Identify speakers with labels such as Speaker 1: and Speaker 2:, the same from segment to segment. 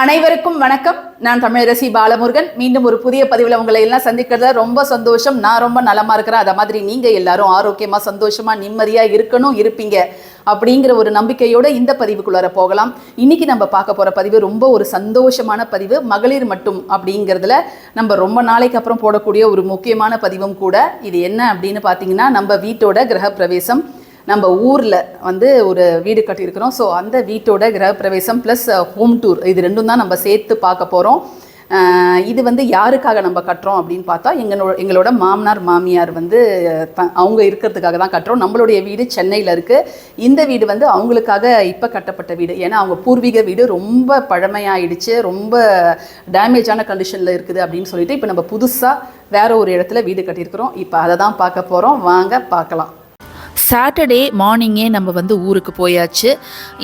Speaker 1: அனைவருக்கும் வணக்கம். நான் தமிழரசி பாலமுருகன். மீண்டும் ஒரு புதிய பதிவில் உங்களை எல்லாம் சந்திக்கிறதுல ரொம்ப சந்தோஷம். நான் ரொம்ப நலமா இருக்கிறேன். அதை மாதிரி நீங்க எல்லாரும் ஆரோக்கியமா சந்தோஷமா நிம்மதியா இருக்கணும் இருப்பீங்க அப்படிங்கிற ஒரு நம்பிக்கையோட இந்த பதிவுக்குள்ளார போகலாம். இன்னைக்கு நம்ம பார்க்க போற பதிவு ரொம்ப ஒரு சந்தோஷமான பதிவு. மகளிர் மட்டும் அப்படிங்கிறதுல நம்ம ரொம்ப நாளைக்கு அப்புறம் போடக்கூடிய ஒரு முக்கியமான பதிவும் கூட. இது என்ன அப்படின்னு பார்த்தீங்கன்னா நம்ம வீட்டோட கிரகப்பிரவேசம். நம்ம ஊரில் வந்து ஒரு வீடு கட்டியிருக்கிறோம். ஸோ அந்த வீட்டோட கிரகப்பிரவேசம் ப்ளஸ் ஹோம் டூர் இது ரெண்டும் தான் நம்ம சேர்த்து பார்க்க போகிறோம் இது வந்து யாருக்காக நம்ம கட்டுறோம் அப்படின்னு பார்த்தா எங்களோட எங்களோட மாமனார் மாமியார் வந்து த- அவங்க இருக்கிறதுக்காக தான் கட்டுறோம். நம்மளுடைய வீடு சென்னையில் இருக்குது இந்த வீடு வந்து அவங்களுக்காக இப்போ கட்டப்பட்ட வீடு. ஏன்னா அவங்க பூர்வீக வீடு ரொம்ப பழமையாயிடுச்சு. ரொம்ப டேமேஜான கண்டிஷனில் இருக்குது அப்படின்னு சொல்லிட்டு இப்போ நம்ம புதுசாக வேற ஒரு இடத்துல வீடு கட்டியிருக்கிறோம். இப்போ அதை தான் பார்க்க போகிறோம் வாங்க பார்க்கலாம்.
Speaker 2: சாட்டர்டே மார்னிங்கே நம்ம வந்து ஊருக்கு போயாச்சு.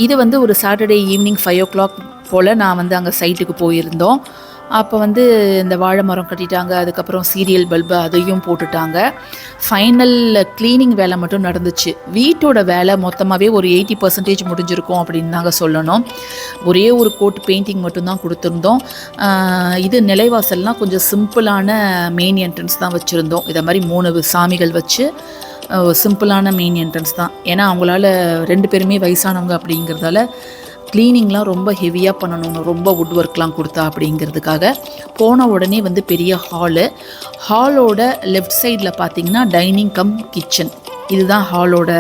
Speaker 2: இது வந்து ஒரு Saturday evening five o'clock போல் நான் வந்து அங்கே சைட்டுக்கு போயிருந்தோம். அப்போ வந்து இந்த வாழை மரம் கட்டிட்டாங்க அதுக்கப்புறம் சீரியல் பல்பு அதையும் போட்டுட்டாங்க. ஃபைனல் க்ளீனிங் வேலை மட்டும் நடந்துச்சு. வீட்டோட வேலை மொத்தமாகவே ஒரு எயிட்டி பர்சன்டேஜ் முடிஞ்சிருக்கும் அப்படின்னு தாங்க சொல்லணும். ஒரே ஒரு கோட் பெயிண்டிங் மட்டும்தான் கொடுத்துருந்தோம். இது நிலைவாசல்லாம் கொஞ்சம் சிம்பிளான மெயின் என்ட்ரன்ஸ் தான் வச்சுருந்தோம். இதை மாதிரி மூணு சாமிகள் வச்சு சிம்பிளான மெயின் என்ட்ரன்ஸ் தான். ஏன்னா அவங்களால ரெண்டு பேருமே வயசானவங்க அப்படிங்கிறதால க்ளீனிங்லாம் ரொம்ப ஹெவியாக பண்ணணும் ரொம்ப வுட் ஒர்க்லாம் கொடுத்தா அப்படிங்கிறதுக்காக போன உடனே வந்து பெரிய ஹாலு ஹாலோட லெஃப்ட் சைடில் பார்த்தீங்கன்னா டைனிங் கம் கிச்சன் இதுதான் ஹாலோட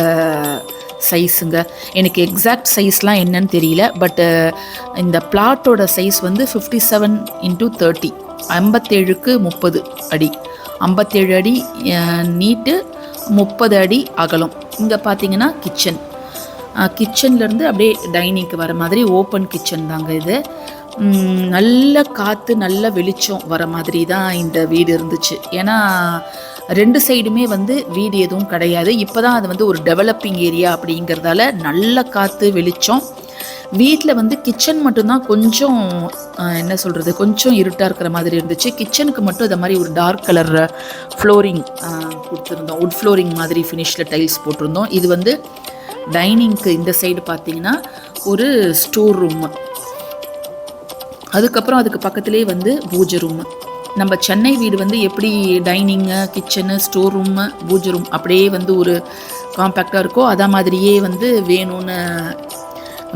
Speaker 2: சைஸுங்க எனக்கு எக்ஸாக்ட் சைஸ்லாம் என்னன்னு தெரியல பட்டு இந்த பிளாட்டோட சைஸ் வந்து ஃபிஃப்டி செவன் இன்ட்டு தேர்ட்டி ஐம்பத்தேழுக்கு முப்பது அடி. ஐம்பத்தேழு அடி நீட்டு முப்பது அடி அகலம். இங்கே பார்த்தீங்கன்னா கிச்சன் கிச்சன்லேருந்து அப்படியே டைனிங்க்கு வர மாதிரி ஓப்பன் கிச்சன் தாங்க இது. நல்ல காற்று நல்ல வெளிச்சம் வர மாதிரி தான் இந்த வீடு இருந்துச்சு. ஏன்னா ரெண்டு சைடுமே வந்து வீடு எதுவும் கிடையாது. இப்போ தான் அது வந்து ஒரு டெவலப்பிங் ஏரியா அப்படிங்கிறதால நல்ல காற்று வெளிச்சம். வீட்டில் வந்து கிச்சன் மட்டும்தான் கொஞ்சம் என்ன சொல்கிறது கொஞ்சம் இருட்டாக இருக்கிற மாதிரி இருந்துச்சு. கிச்சனுக்கு மட்டும் இந்த மாதிரி ஒரு டார்க் கலர் ஃப்ளோரிங் கொடுத்துருந்தோம். உட் ஃப்ளோரிங் மாதிரி ஃபினிஷில் டைல்ஸ் போட்டிருந்தோம். இது வந்து டைனிங்க்கு இந்த சைடு பார்த்தீங்கன்னா ஒரு ஸ்டோர் ரூம் அதுக்கப்புறம் அதுக்கு பக்கத்துலேயே வந்து பூஜை ரூம் நம்ம சென்னை வீடு வந்து எப்படி டைனிங்கு கிச்சனு ஸ்டோர் ரூமு பூஜை ரூம் அப்படியே வந்து ஒரு காம்பேக்டாக இருக்கோ அதே மாதிரியே வந்து வேணும்னு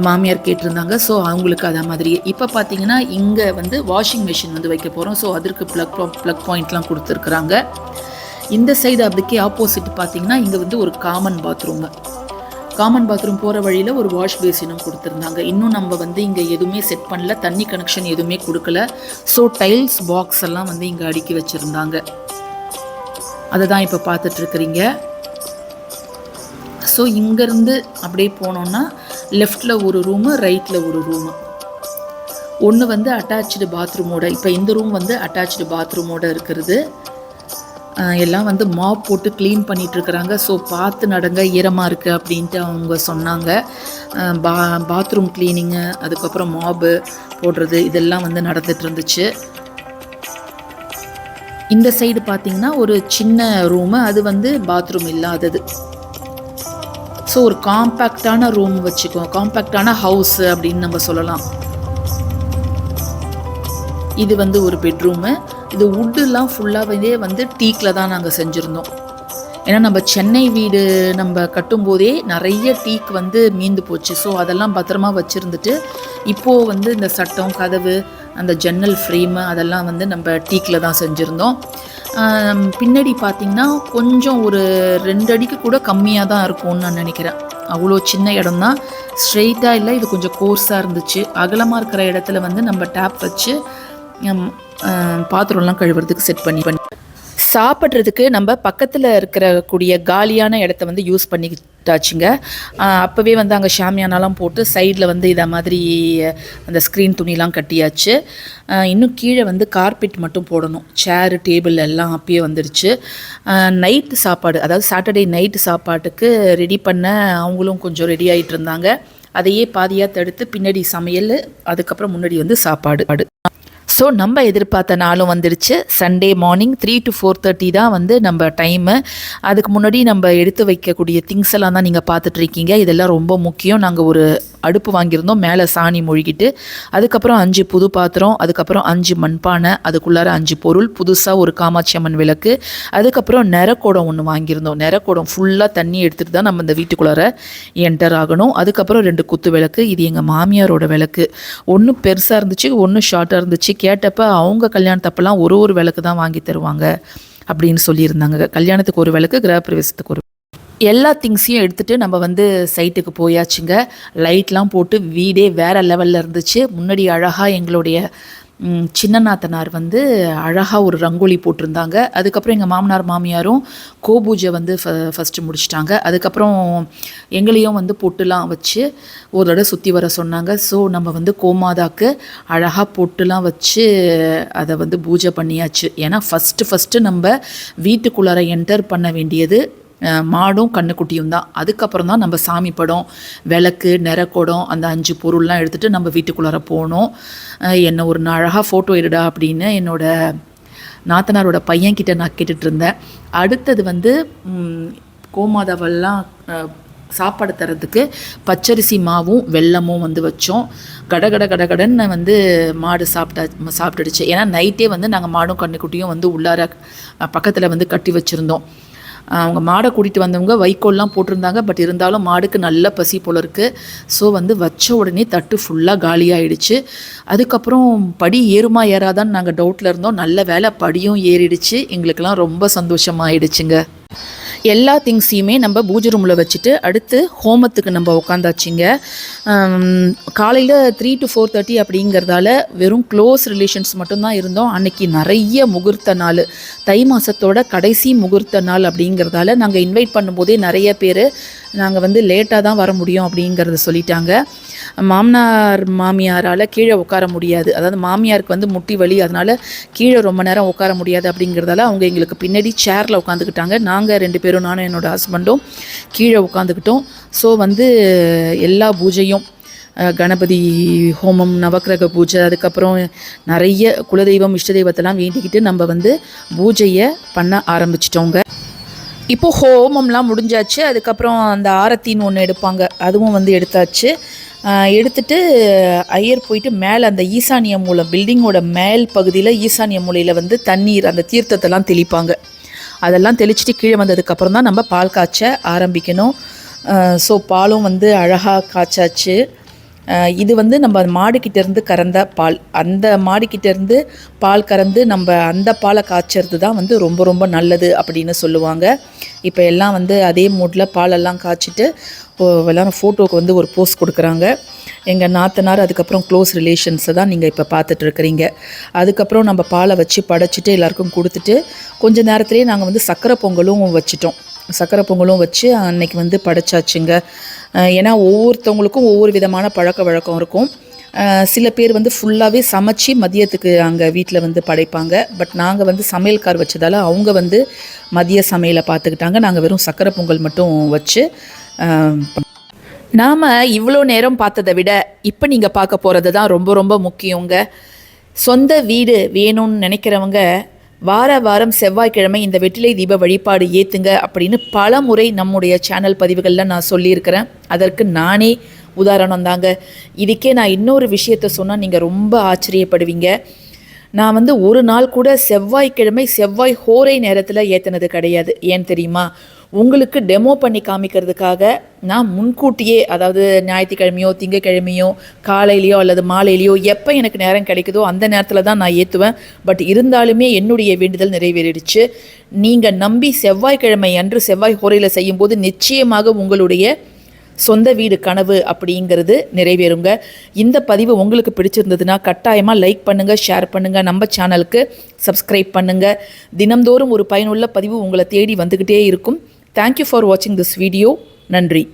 Speaker 2: மாமியார் கேட்டிருந்தாங்க. ஸோ அவங்களுக்கு அதே மாதிரியே இப்போ பார்த்தீங்கன்னா இங்கே வந்து வாஷிங் மிஷின் வந்து வைக்க போகிறோம் ஸோ அதற்கு ப்ளக் ப்ளக் பாயிண்ட்லாம் கொடுத்துருக்குறாங்க. இந்த சைடு அதுக்கே ஆப்போசிட் பார்த்தீங்கன்னா இங்கே வந்து ஒரு காமன் பாத்ரூமு காமன் பாத்ரூம் போகிற வழியில் ஒரு வாஷ் பேசினும் கொடுத்துருந்தாங்க. இன்னும் நம்ம வந்து இங்கே எதுவுமே செட் பண்ணல. தண்ணி கனெக்ஷன் எதுவுமே கொடுக்கல. ஸோ டைல்ஸ் பாக்ஸ் எல்லாம் வந்து இங்கே அடுக்கி வச்சுருந்தாங்க. அதை தான் இப்போ பார்த்துட்ருக்குறீங்க ஸோ இங்கேருந்து அப்படியே போனோன்னா லெஃப்டில் ஒரு ரூமு ரைட்டில் ஒரு ரூமு ஒன்று வந்து அட்டாச்சு பாத்ரூமோட இப்போ இந்த ரூம் வந்து அட்டாச்சு பாத்ரூமோட இருக்கிறது. எல்லாம் வந்து மாப் போட்டு க்ளீன் பண்ணிகிட்ருக்குறாங்க ஸோ பார்த்து நடங்க ஈரமாக இருக்குது அப்படின்ட்டு அவங்க சொன்னாங்க. பா பாத்ரூம் க்ளீனிங்கு அதுக்கப்புறம் மாபு போடுறது இதெல்லாம் வந்து நடந்துகிட்டு இருந்துச்சு. இந்த சைடு பார்த்தீங்கன்னா ஒரு சின்ன ரூமு அது வந்து பாத்ரூம் இல்லாதது. ஸோ ஒரு காம்பேக்டான ரூம் வச்சுக்கோ. காம்பேக்டான ஹவுஸ் அப்படின்னு நம்ம சொல்லலாம். இது வந்து ஒரு பெட்ரூமு இது வுட்டுலாம் ஃபுல்லாகவே வந்து டீக்கில் தான் நாங்கள் செஞ்சுருந்தோம். ஏன்னா நம்ம சென்னை வீடு நம்ம கட்டும்போதே நிறைய டீக் வந்து மீந்து போச்சு. ஸோ அதெல்லாம் பத்திரமா வச்சுருந்துட்டு இப்போது வந்து இந்த சட்டம் கதவு அந்த ஜன்னல் ஃப்ரேமு அதெல்லாம் வந்து நம்ம டீக்கில் தான் செஞ்சுருந்தோம். பின்னாடி பார்த்தீங்கன்னா கொஞ்சம் ஒரு ரெண்டு அடிக்கு கூட கம்மியாக தான் இருக்கும்னு நான் நினைக்கிறேன். அவ்வளோ சின்ன இடம் தான் ஸ்ட்ரெயிட்டாக இல்லை இது கொஞ்சம் கோர்ஸாக இருந்துச்சு. அகலமாக இருக்கிற இடத்துல வந்து நம்ம டேப் வச்சு பாத்திரம்லாம் கழுவுறதுக்கு செட் பண்ணி பண்ணி சாப்பிட்றதுக்கு நம்ம பக்கத்தில் இருக்கிற கூடிய காலியான இடத்த வந்து யூஸ் பண்ணிக்கிட்டாச்சுங்க. அப்போவே வந்து அங்கே ஷாமியானாலாம் போட்டு சைடில் வந்து இதை மாதிரி அந்த ஸ்க்ரீன் துணிலாம் கட்டியாச்சு. இன்னும் கீழே வந்து கார்பெட் மட்டும் போடணும். சேரு டேபிள் எல்லாம் அப்பயே வந்துடுச்சு நைட்டு சாப்பாடு அதாவது சாட்டர்டே நைட்டு சாப்பாட்டுக்கு ரெடி பண்ண அவங்களும் கொஞ்சம் ரெடி ஆகிட்டு இருந்தாங்க. அதையே பாதியாக தடுத்து பின்னாடி சமையல் அதுக்கப்புறம் முன்னாடி வந்து சாப்பாடு. ஸோ நம்ம எதிர்பார்த்த நாளும் வந்துடுச்சு. Sunday morning three to four thirty தான் வந்து நம்ம டைமு அதுக்கு முன்னாடி நம்ம எடுத்து வைக்கக்கூடிய திங்ஸ் எல்லாம் தான் நீங்கள் பார்த்துட்ருக்கீங்க இதெல்லாம் ரொம்ப முக்கியம். நாங்கள் ஒரு அடுப்பு வாங்கியிருந்தோம். மேலே சாணி மொழிகிட்டு அதுக்கப்புறம் அஞ்சு புது பாத்திரம் அதுக்கப்புறம் அஞ்சு மண்பானை அதுக்குள்ளார அஞ்சு பொருள் புதுசாக ஒரு காமாட்சி அம்மன் விளக்கு அதுக்கப்புறம் நிறக்கூடம் ஒன்று வாங்கியிருந்தோம். நிறக்கூடம் ஃபுல்லாக தண்ணி எடுத்துகிட்டு தான் நம்ம இந்த வீட்டுக்குள்ளார என்டர் ஆகணும். அதுக்கப்புறம் ரெண்டு குத்து விளக்கு இது எங்கள் மாமியாரோட விளக்கு. ஒன்று பெருசாக இருந்துச்சு ஒன்று ஷார்ட்டாக இருந்துச்சு. கேட்டப்ப அவங்க கல்யாணத்தப்பெல்லாம் ஒரு ஒரு விளக்கு தான் வாங்கி தருவாங்க அப்படின்னு சொல்லியிருந்தாங்க. கல்யாணத்துக்கு ஒரு விளக்கு கிரகப்பிரவேசத்துக்கு ஒரு எல்லா திங்ஸையும் எடுத்துகிட்டு நம்ம வந்து சைட்டுக்கு போயாச்சுங்க. லைட்லாம் போட்டு வீடே வேறு லெவலில் இருந்துச்சு. முன்னாடி அழகாக எங்களுடைய ம், சின்ன நாத்தனார் வந்து அழகாக ஒரு ரங்கோலி போட்டிருந்தாங்க. அதுக்கப்புறம் எங்கள் மாமனார் மாமியாரும் கோபூஜை வந்து ஃப ஃபஸ்ட்டு முடிச்சிட்டாங்க. அதுக்கப்புறம் எங்களையும் வந்து பொட்டுலாம் வச்சு ஒரு தடவை சுற்றி வர சொன்னாங்க. ஸோ நம்ம வந்து கோமாதாக்கு அழகாக பொட்டுலாம் வச்சு அதை வந்து பூஜை பண்ணியாச்சு. ஏன்னா ஃபஸ்ட்டு ஃபஸ்ட்டு நம்ம வீட்டுக்குள்ளார என்டர் பண்ண வேண்டியது மாடும் கண்ணுக்குட்டியும் தான். அதுக்கப்புறம் தான் நம்ம சாமி படம் விளக்கு நிறக்குடம் அந்த அஞ்சு பொருள்லாம் எடுத்துகிட்டு நம்ம வீட்டுக்குள்ளார போனோம். என்னை ஒரு நான் அழகாக ஃபோட்டோ எடுடா அப்படின்னு என்னோட நாத்தனாரோட பையன்கிட்ட நான் கேட்டுட்டு இருந்தேன் அடுத்தது வந்து கோமாதாவெல்லாம் சாப்பாடு தரத்துக்கு பச்சரிசி மாவும் வெல்லமும் வந்து வச்சோம். கடகட கடகடன்னு வந்து மாடு சாப்பிட்டா சாப்பிட்டுடுச்சு. ஏன்னா நைட்டே வந்து நாங்கள் மாடும் கண்ணுக்குட்டியும் வந்து உள்ளார பக்கத்தில் வந்து கட்டி வச்சுருந்தோம். அவங்க மாடை கூட்டிகிட்டு வந்தவங்க வைக்கோல்லாம் போட்டிருந்தாங்க. பட் இருந்தாலும் மாடுக்கு நல்ல பசி போல இருக்குது ஸோ வந்து வச்ச உடனே தட்டு ஃபுல்லாக காலியாகிடுச்சு அதுக்கப்புறம் படி ஏறுமா ஏறாதான்னு நாங்கள் டவுட்டில் இருந்தோம். நல்ல வேலை படியும் ஏறிடுச்சு. எங்களுக்கெல்லாம் ரொம்ப சந்தோஷமாயிடுச்சுங்க. எல்லா திங்ஸையுமே நம்ம பூஜை ரூமில் வச்சுட்டு அடுத்து ஹோமத்துக்கு நம்ம உட்காந்தாச்சுங்க காலையில் த்ரீ டு ஃபோர் தேர்ட்டி அப்படிங்கிறதால வெறும் க்ளோஸ் ரிலேஷன்ஸ் மட்டும்தான் இருந்தோம். அன்னைக்கு நிறைய முகூர்த்த நாள். தை மாதத்தோட கடைசி முகூர்த்த நாள் அப்படிங்கிறதால நாங்கள் இன்வைட் பண்ணும்போதே நிறைய பேர் நாங்கள் வந்து லேட்டாக தான் வர முடியும் அப்படிங்கிறத சொல்லிட்டாங்க. மாமனார் மாமியாரால் கீழே உட்கார முடியாது. அதாவது மாமியாருக்கு வந்து முட்டி வலி அதனால் கீழே ரொம்ப நேரம் உட்கார முடியாது அப்படிங்கிறதால அவங்க எங்களுக்கு பின்னாடி சேரில் உட்காந்துக்கிட்டாங்க. நாங்கள் ரெண்டு பேரும் நானும் என்னோடய ஹஸ்பண்டும் கீழே உட்காந்துக்கிட்டோம். ஸோ வந்து எல்லா பூஜையும் கணபதி ஹோமம் நவக்கிரக பூஜை அதுக்கப்புறம் நிறைய குலதெய்வம் இஷ்ட தெய்வத்தெல்லாம் வேண்டிக்கிட்டு நம்ம வந்து பூஜையை பண்ண ஆரம்பிச்சிட்டோங்க. இப்போ ஹோமம்லாம் முடிஞ்சாச்சு. அதுக்கப்புறம் அந்த ஆரத்தின்னு ஒன்று எடுப்பாங்க. அதுவும் வந்து எடுத்தாச்சு. எடுத்துட்டு ஐயர் போயிட்டு மேலே அந்த ஈசானிய மூலம் பில்டிங்கோட மேல் பகுதியில் ஈசானிய மூலையில் வந்து தண்ணீர் அந்த தீர்த்தத்தெல்லாம் தெளிப்பாங்க. அதெல்லாம் தெளிச்சிட்டு கீழே வந்ததுக்கப்புறம் தான் நம்ம பால் காய்ச்ச ஆரம்பிக்கணும். ஸோ பாலும் வந்து அழகாக காய்ச்சாச்சு. இது வந்து நம்ம மாடுக்கிட்டேருந்து கறந்த பால். அந்த மாடுக்கிட்டேருந்து பால் கறந்து நம்ம அந்த பாலை காய்ச்சறது தான் வந்து ரொம்ப ரொம்ப நல்லது அப்படின்னு சொல்லுவாங்க. இப்போ எல்லாம் வந்து அதே மூட்டில் பாலெல்லாம் காய்ச்சிட்டு எல்லாரும் ஃபோட்டோவுக்கு வந்து ஒரு போஸ்ட் கொடுக்குறாங்க. எங்கள் நாத்தனார் அதுக்கப்புறம் க்ளோஸ் ரிலேஷன்ஸை தான் நீங்கள் இப்போ பார்த்துட்டு இருக்கிறீங்க அதுக்கப்புறம் நம்ம பாலை வச்சு படைச்சிட்டு எல்லாருக்கும் கொடுத்துட்டு கொஞ்ச நேரத்துலேயே நாங்கள் வந்து சக்கரை பொங்கலும் வச்சிட்டோம். சக்கரை பொங்கலும் வச்சு அன்னைக்கு வந்து படைச்சாச்சுங்க. ஏன்னா ஒவ்வொருத்தவங்களுக்கும் ஒவ்வொரு விதமான பழக்க வழக்கம் இருக்கும். சில பேர் வந்து ஃபுல்லாகவே சமைச்சு மதியத்துக்கு அங்கே வீட்டில் வந்து படைப்பாங்க. பட் நாங்கள் வந்து சமையல்கார் வச்சதால் அவங்க வந்து மதிய சமையலை பார்த்துக்கிட்டாங்க. நாங்கள் வெறும் சக்கரை பொங்கல் மட்டும் வச்சு நாம் இவ்வளோ நேரம் பார்த்ததை விட இப்போ நீங்கள் பார்க்க போகிறது தான் ரொம்ப ரொம்ப முக்கியங்க. சொந்த வீடு வேணும்னு நினைக்கிறவங்க வார வாரம் செவ்வாய்க்கிழமை இந்த வெற்றிலை தீப வழிபாடு ஏற்றுங்க அப்படின்னு பல முறை நம்முடைய சேனல் பதிவுகளில் நான் சொல்லியிருக்கிறேன். அதற்கு நானே உதாரணம் தாங்க. இதுக்கே நான் இன்னொரு விஷயத்த சொன்னால் நீங்கள் ரொம்ப ஆச்சரியப்படுவீங்க. நான் வந்து ஒரு நாள் கூட செவ்வாய்க்கிழமை செவ்வாய் ஹோரை நேரத்தில் ஏற்றினது கிடையாது. ஏன் தெரியுமா? உங்களுக்கு டெமோ பண்ணி காமிக்கிறதுக்காக நான் முன்கூட்டியே அதாவது ஞாயிற்றுக்கிழமையோ திங்கக்கிழமையோ காலையிலையோ அல்லது மாலையிலையோ எப்போ எனக்கு நேரம் கிடைக்குதோ அந்த நேரத்தில் தான் நான் ஏற்றுவேன் பட் இருந்தாலுமே என்னுடைய வேண்டுதல் நிறைவேறிடுச்சு. நீங்கள் நம்பி செவ்வாய்க்கிழமை அன்று செவ்வாய் ஹோரையில் செய்யும்போது நிச்சயமாக உங்களுடைய சொந்த வீடு கனவு அப்படிங்கிறது நிறைவேறுங்க. இந்த பதிவு உங்களுக்கு பிடிச்சிருந்ததுன்னா கட்டாயமாக லைக் பண்ணுங்கள் ஷேர் பண்ணுங்கள் நம்ம சேனலுக்கு சப்ஸ்கிரைப் பண்ணுங்கள் தினம்தோறும் ஒரு பயனுள்ள பதிவு உங்களை தேடி வந்துக்கிட்டே இருக்கும். தேங்க்யூ ஃபார் வாட்சிங் திஸ் வீடியோ நன்றி.